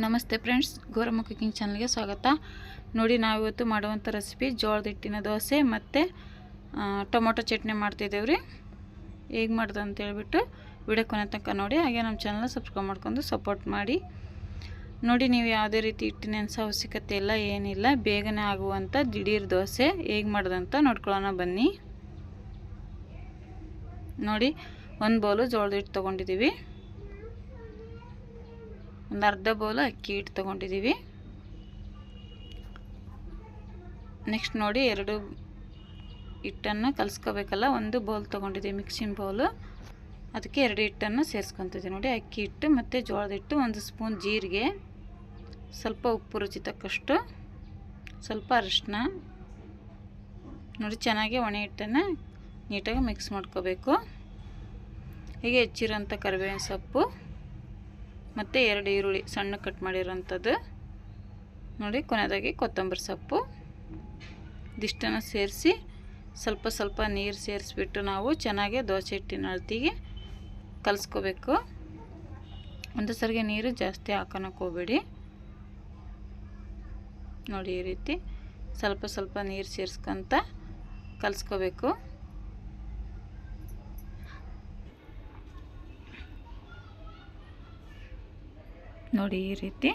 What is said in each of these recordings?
ನಮಸ್ತೆ friends, Gowramma cooking ಚಾನಲ್ಗೆ ಸ್ವಾಗತ. ನೋಡಿ, ನಾವಿವತ್ತು ಮಾಡುವಂಥ ರೆಸಿಪಿ ಜೋಳದ ಹಿಟ್ಟಿನ ದೋಸೆ ಮತ್ತು ಟೊಮೊಟೊ ಚಟ್ನಿ ಮಾಡ್ತಿದ್ದೇವೆ ರೀ ಹೇಗೆ ಮಾಡ್ದೆ ಅಂತ ಹೇಳ್ಬಿಟ್ಟು ವಿಡಿಯೋ ಕೊನೆ ತನಕ ನೋಡಿ, ಹಾಗೆ ನಮ್ಮ ಚಾನಲ್ನ ಸಬ್ಸ್ಕ್ರೈಬ್ ಮಾಡ್ಕೊಂಡು ಸಪೋರ್ಟ್ ಮಾಡಿ. ನೋಡಿ, ನೀವು ಯಾವುದೇ ರೀತಿ ಹಿಟ್ಟಿನ ನೆನೆಸೋ ಅವಶ್ಯಕತೆ ಇಲ್ಲ, ಏನಿಲ್ಲ, ಬೇಗನೆ ಆಗುವಂಥ ದಿಢೀರ್ ದೋಸೆ ಹೇಗೆ ಮಾಡ್ದಂತ ನೋಡ್ಕೊಳ್ಳೋಣ ಬನ್ನಿ. ನೋಡಿ, ಒಂದು ಬೌಲು ಜೋಳದ ಹಿಟ್ಟು ತೊಗೊಂಡಿದ್ದೀವಿ. ಒಂದು ಅರ್ಧ ಬೌಲ್ ಅಕ್ಕಿ ಹಿಟ್ಟು ತೊಗೊಂಡಿದ್ದೀವಿ ನೆಕ್ಸ್ಟ್ ನೋಡಿ ಎರಡು ಹಿಟ್ಟನ್ನು ಕಲಿಸ್ಕೋಬೇಕಲ್ಲ, ಒಂದು ಬೌಲ್ ತೊಗೊಂಡಿದ್ದೀವಿ ಮಿಕ್ಸಿಂಗ್ ಬೌಲು ಅದಕ್ಕೆ ಎರಡು ಹಿಟ್ಟನ್ನು ಸೇರಿಸ್ಕೊತಿದ್ದೀವಿ ನೋಡಿ, ಅಕ್ಕಿ ಹಿಟ್ಟು ಮತ್ತು ಜೋಳದ ಹಿಟ್ಟು, ಒಂದು ಸ್ಪೂನ್ ಜೀರಿಗೆ, ಸ್ವಲ್ಪ ಉಪ್ಪು ರುಚಿ ತಕ್ಕಷ್ಟು, ಸ್ವಲ್ಪ ಅರಿಶಿನ. ನೋಡಿ ಚೆನ್ನಾಗಿ ಒಣ ಹಿಟ್ಟನ್ನು ನೀಟಾಗಿ ಮಿಕ್ಸ್ ಮಾಡ್ಕೋಬೇಕು. ಹೀಗೆ ಹೆಚ್ಚಿರೋಂಥ ಕರಿಬೇವಿನ ಸೊಪ್ಪು. ಮತ್ತು ಎರಡು ಈರುಳ್ಳಿ ಸಣ್ಣ ಕಟ್ ಮಾಡಿರೋಂಥದ್ದು. ನೋಡಿ ಕೊನೆಯದಾಗಿ ಕೊತ್ತಂಬರಿ ಸೊಪ್ಪು. ಇದಿಷ್ಟನ್ನು ಸೇರಿಸಿ ಸ್ವಲ್ಪ ಸ್ವಲ್ಪ ನೀರು ಸೇರಿಸ್ಬಿಟ್ಟು ನಾವು ಚೆನ್ನಾಗಿ ದೋಸೆ ಹಿಟ್ಟಿನ ಅಳತಿಗೆ ಕಲಿಸ್ಕೋಬೇಕು. ಒಂದು ಸರಿಗೆ ನೀರು ಜಾಸ್ತಿ ಹಾಕೋಣಕ್ಕೆ ಹೋಗ್ಬೇಡಿ. ನೋಡಿ, ಈ ರೀತಿ ಸ್ವಲ್ಪ ಸ್ವಲ್ಪ ನೀರು ಸೇರಿಸ್ಕೊಂತ ಕಲಿಸ್ಕೋಬೇಕು. ನೋಡಿ ಈ ರೀತಿ.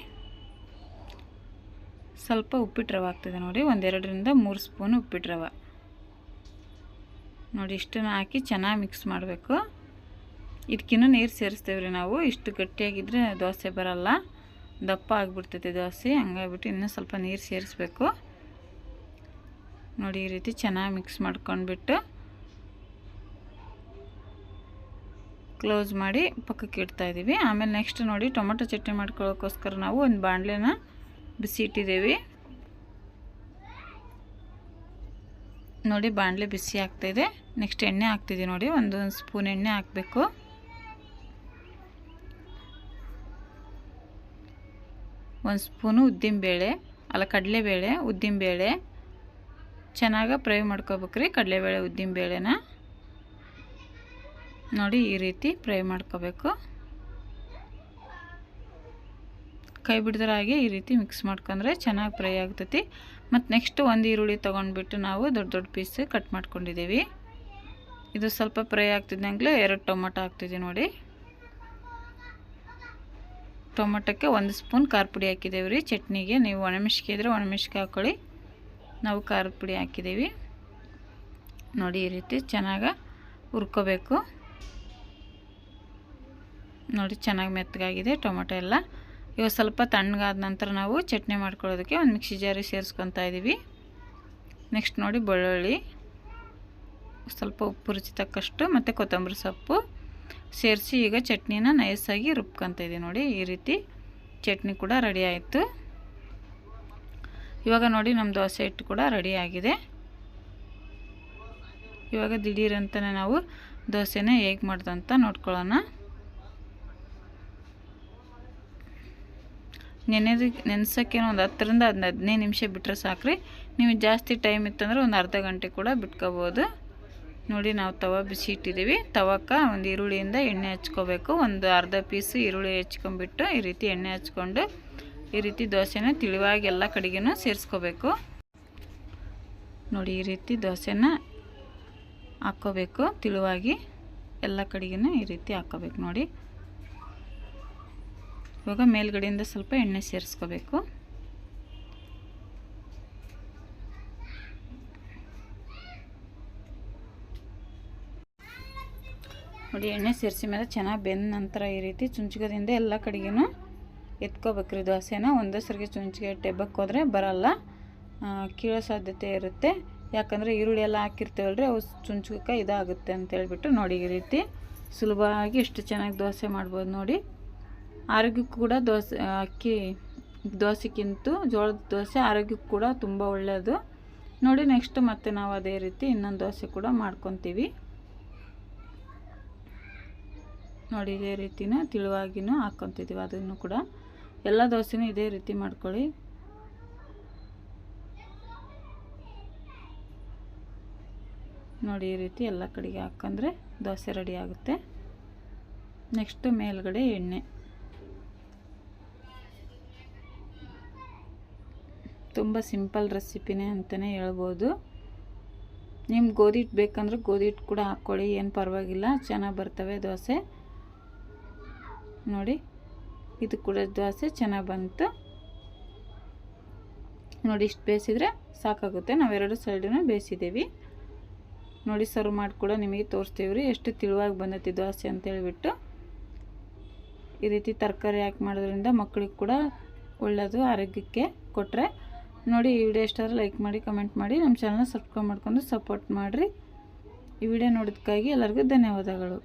ಸ್ವಲ್ಪ ಉಪ್ಪಿಟ್ಟು ರವೆ ಆಗ್ತದೆ ನೋಡಿ, ಒಂದೆರಡರಿಂದ ಮೂರು ಸ್ಪೂನ್ ಉಪ್ಪಿಟ್ಟು ರವೆ. ನೋಡಿ, ಇಷ್ಟನ್ನು ಹಾಕಿ ಚೆನ್ನಾಗಿ ಮಿಕ್ಸ್ ಮಾಡಬೇಕು. ಇದಕ್ಕಿನ್ನೂ ನೀರು ಸೇರಿಸ್ತೇವೆ ರೀ ನಾವು. ಇಷ್ಟು ಗಟ್ಟಿಯಾಗಿದ್ದರೆ ದೋಸೆ ಬರಲ್ಲ. ದಪ್ಪ ಆಗಿಬಿಡ್ತೈತೆ ದೋಸೆ, ಹಂಗಾಗ್ಬಿಟ್ಟು ಇನ್ನೂ ಸ್ವಲ್ಪ ನೀರು ಸೇರಿಸ್ಬೇಕು. ನೋಡಿ, ಈ ರೀತಿ ಚೆನ್ನಾಗಿ ಮಿಕ್ಸ್ ಮಾಡ್ಕೊಂಡ್ಬಿಟ್ಟು ಕ್ಲೋಸ್ ಮಾಡಿ ಪಕ್ಕಕ್ಕೆ ಇಡ್ತಾ ಇದ್ದೀವಿ. ಆಮೇಲೆ ನೆಕ್ಸ್ಟ್ ನೋಡಿ ಟೊಮೊಟೊ ಚಟ್ನಿ ಮಾಡ್ಕೊಳ್ಳೋಕ್ಕೋಸ್ಕರ ನಾವು ಒಂದು ಬಾಣಲೆನ ಬಿಸಿ ಇಟ್ಟಿದ್ದೀವಿ. ನೋಡಿ ಬಾಣಲೆ ಬಿಸಿ ಆಗ್ತಾಯಿದೆ ನೆಕ್ಸ್ಟ್ ಎಣ್ಣೆ ಹಾಕ್ತಿದ್ದೀವಿ ನೋಡಿ, ಒಂದು ಸ್ಪೂನ್ ಎಣ್ಣೆ ಹಾಕಬೇಕು. ಒಂದು ಸ್ಪೂನು ಉದ್ದಿನಬೇಳೆ, ಅಲ್ಲ ಕಡಲೆಬೇಳೆ, ಉದ್ದಿನಬೇಳೆ. ಚೆನ್ನಾಗಿ ಫ್ರೈ ಮಾಡ್ಕೋಬೇಕ್ರಿ ಕಡಲೆಬೇಳೆ, ಉದ್ದಿನಬೇಳೆನ. ನೋಡಿ ಈ ರೀತಿ ಫ್ರೈ ಮಾಡ್ಕೋಬೇಕು. ಕೈ ಬಿಡ್ದರಾಗಿ ಈ ರೀತಿ ಮಿಕ್ಸ್ ಮಾಡ್ಕೊಂಡ್ರೆ ಚೆನ್ನಾಗಿ ಫ್ರೈ ಆಗ್ತೈತಿ. ಮತ್ತು ನೆಕ್ಸ್ಟ್ ಒಂದು ಈರುಳ್ಳಿ ತೊಗೊಂಡ್ಬಿಟ್ಟು ನಾವು ದೊಡ್ಡ ದೊಡ್ಡ ಪೀಸ್ ಕಟ್ ಮಾಡ್ಕೊಂಡಿದ್ದೀವಿ ಇದು ಸ್ವಲ್ಪ ಫ್ರೈ ಆಗ್ತಿದ್ದಂಗೆ ಎರಡು ಟೊಮೊಟೊ ಹಾಕ್ತಿದ್ದೀವಿ ನೋಡಿ. ಟೊಮೊಟೊಕ್ಕೆ ಒಂದು ಸ್ಪೂನ್ ಖಾರ ಪುಡಿ ಹಾಕಿದ್ದೇವೆ ರೀ. ಚಟ್ನಿಗೆ ನೀವು ಒಣಮೆಣ್ಸಿಗೆ ಇದ್ದರೆ ಒಣಮೆಣ್ಸಿಗೆ ಹಾಕ್ಕೊಳ್ಳಿ ನಾವು ಖಾರದ ಪುಡಿ ಹಾಕಿದ್ದೀವಿ ನೋಡಿ ಈ ರೀತಿ ಚೆನ್ನಾಗಿ ಹುರ್ಕೋಬೇಕು. ನೋಡಿ, ಚೆನ್ನಾಗಿ ಮೆತ್ತಗಾಗಿದೆ ಟೊಮೊಟೊ ಎಲ್ಲ. ಇವಾಗ ಸ್ವಲ್ಪ ತಣ್ಣಗಾದ ನಂತರ ನಾವು ಚಟ್ನಿ ಮಾಡ್ಕೊಳ್ಳೋದಕ್ಕೆ ಒಂದು ಮಿಕ್ಸಿ ಜಾರಿ ಸೇರಿಸ್ಕೊತಾ ಇದ್ದೀವಿ. ನೆಕ್ಸ್ಟ್ ನೋಡಿ, ಬೆಳ್ಳುಳ್ಳಿ, ಸ್ವಲ್ಪ ಉಪ್ಪು ರುಚಿ ತಕ್ಕಷ್ಟು ಮತ್ತು ಕೊತ್ತಂಬರಿ ಸೊಪ್ಪು ಸೇರಿಸಿ ಈಗ ಚಟ್ನಿನ ನೈಸಾಗಿ ರುಬ್ಕೊತ ಇದ್ದೀವಿ ನೋಡಿ, ಈ ರೀತಿ ಚಟ್ನಿ ಕೂಡ ರೆಡಿ ಆಯಿತು. ಇವಾಗ ನೋಡಿ, ನಮ್ಮ ದೋಸೆ ಹಿಟ್ಟು ಕೂಡ ರೆಡಿ ಆಗಿದೆ. ಇವಾಗ ದಿಢೀರಂತಲೇ ನಾವು ದೋಸೆನ ಹೇಗೆ ಮಾಡ್ದಂತ ನೋಡ್ಕೊಳ್ಳೋಣ. ನೆನೆದು, ನೆನೆಸೋಕ್ಕೇನೋ ಒಂದು ಹತ್ತರಿಂದ ಒಂದು ಹದಿನೈದು ನಿಮಿಷ ಬಿಟ್ಟರೆ ಸಾಕ್ರಿ. ನೀವು ಜಾಸ್ತಿ ಟೈಮ್ ಇತ್ತಂದ್ರೆ ಒಂದು ಅರ್ಧ ಗಂಟೆ ಕೂಡ ಬಿಟ್ಕೋಬೋದು. ನೋಡಿ ನಾವು ತವ ಬಿಸಿ ಇಟ್ಟಿದ್ದೀವಿ. ತವಕ್ಕೆ ಒಂದು ಈರುಳ್ಳಿಯಿಂದ ಎಣ್ಣೆ ಹಚ್ಕೋಬೇಕು. ಒಂದು ಅರ್ಧ ಪೀಸ್ ಈರುಳ್ಳಿ ಹೆಚ್ಕೊಂಡ್ಬಿಟ್ಟು ಈ ರೀತಿ ಎಣ್ಣೆ ಹಚ್ಕೊಂಡು ಈ ರೀತಿ ದೋಸೆನ ತಿಳಿವಾಗಿ ಎಲ್ಲ ಕಡೆಗೂ ಸೇರಿಸ್ಕೋಬೇಕು. ನೋಡಿ ಈ ರೀತಿ ದೋಸೆನ ಹಾಕ್ಕೋಬೇಕು. ತಿಳುವಾಗಿ ಎಲ್ಲ ಕಡೆಗೂ ಈ ರೀತಿ ಹಾಕ್ಕೋಬೇಕು ನೋಡಿ. ಇವಾಗ ಮೇಲ್ಗಡೆಯಿಂದ ಸ್ವಲ್ಪ ಎಣ್ಣೆ ಸೇರಿಸ್ಕೋಬೇಕು. ನೋಡಿ, ಎಣ್ಣೆ ಸೇರಿಸಿ ಮೇಲೆ ಚೆನ್ನಾಗಿ ಬೆಂದ ನಂತರ ಈ ರೀತಿ ಚುಂಚುಗದಿಂದ ಎಲ್ಲ ಕಡೆಗೂ ಎತ್ಕೋಬೇಕ್ರಿ ದೋಸೆನ ಒಂದೇ ಸರಿಗೆ ಚುಂಚಿಗೆ ಟೆಬ್ಬಕ್ಕೆ ಹೋದರೆ ಬರಲ್ಲ. ಕೀಳೋ ಸಾಧ್ಯತೆ ಇರುತ್ತೆ. ಯಾಕಂದರೆ ಈರುಳ್ಳಿ ಎಲ್ಲ ಹಾಕಿರ್ತೇವಲ್ರಿ, ಅವು ಚುಂಚುಕಕ್ಕೆ ಇದಾಗುತ್ತೆ ಅಂತ ಹೇಳ್ಬಿಟ್ಟು ನೋಡಿ ಈ ರೀತಿ ಸುಲಭವಾಗಿ ಎಷ್ಟು ಚೆನ್ನಾಗಿ ದೋಸೆ ಮಾಡ್ಬೋದು ನೋಡಿ. ಆರೋಗ್ಯಕ್ಕೂ ಕೂಡ ದೋಸೆ, ಅಕ್ಕಿ ದೋಸೆಗಿಂತ ಜೋಳದ ದೋಸೆ ಆರೋಗ್ಯಕ್ಕೂ ಕೂಡ ತುಂಬ ಒಳ್ಳೆಯದು ನೋಡಿ ನೆಕ್ಸ್ಟ್ ಮತ್ತೆ ನಾವು ಅದೇ ರೀತಿ ಇನ್ನೊಂದು ದೋಸೆ ಕೂಡ ಮಾಡ್ಕೊತೀವಿ. ನೋಡಿ, ಇದೇ ರೀತಿನ ತಿಳುವಾಗಿನೂ ಹಾಕ್ಕೊತಿದ್ದೀವಿ ಅದನ್ನು ಕೂಡ. ಎಲ್ಲ ದೋಸೆನೂ ಇದೇ ರೀತಿ ಮಾಡ್ಕೊಳ್ಳಿ. ನೋಡಿ, ಈ ರೀತಿ ಎಲ್ಲ ಕಡೆಗೆ ಹಾಕ್ಕಂದ್ರೆ ದೋಸೆ ರೆಡಿ ಆಗುತ್ತೆ. ನೆಕ್ಸ್ಟು ಮೇಲ್ಗಡೆ ಎಣ್ಣೆ. ತುಂಬ ಸಿಂಪಲ್ ರೆಸಿಪಿನೇ ಅಂತಲೇ ಹೇಳ್ಬೋದು. ನಿಮ್ಗೆ ಗೋಧಿ ಹಿಟ್ಟು ಬೇಕಂದ್ರೆ ಗೋಧಿ ಹಿಟ್ಟು ಕೂಡ ಹಾಕ್ಕೊಳ್ಳಿ, ಏನು ಪರವಾಗಿಲ್ಲ. ಚೆನ್ನಾಗಿ ಬರ್ತವೆ ದೋಸೆ. ನೋಡಿ, ಇದು ಕೂಡ ದೋಸೆ ಚೆನ್ನಾಗಿ ಬಂತು. ನೋಡಿ, ಇಷ್ಟು ಬೇಯಿಸಿದ್ರೆ ಸಾಕಾಗುತ್ತೆ. ನಾವೆರಡು ಸೈಡನ್ನು ಬೇಯಿಸಿದ್ದೀವಿ. ನೋಡಿ, ಸರ್ವ್ ಮಾಡಿ ಕೂಡ ನಿಮಗೆ ತೋರಿಸ್ತೀವಿ ರೀ. ಎಷ್ಟು ತಿಳುವಾಗಿ ಬಂದೈತಿ ದೋಸೆ ಅಂತ ಹೇಳಿಬಿಟ್ಟು. ಈ ರೀತಿ ತರಕಾರಿ ಹಾಕಿ ಮಾಡೋದ್ರಿಂದ ಮಕ್ಕಳಿಗೆ ಕೂಡ ಒಳ್ಳೆಯದು ಆರೋಗ್ಯಕ್ಕೆ ಕೊಟ್ಟರೆ ನೋಡಿ ಈ ವಿಡಿಯೋ ಇಷ್ಟಾದ್ರೆ ಲೈಕ್ ಮಾಡಿ ಕಮೆಂಟ್ ಮಾಡಿ, ನಮ್ಮ ಚಾನಲ್ನ ಸಬ್ಸ್ಕ್ರೈಬ್ ಮಾಡ್ಕೊಂಡು ಸಪೋರ್ಟ್ ಮಾಡಿರಿ. ಈ ವಿಡಿಯೋ ನೋಡೋದಕ್ಕಾಗಿ ಎಲ್ಲರಿಗೂ ಧನ್ಯವಾದಗಳು.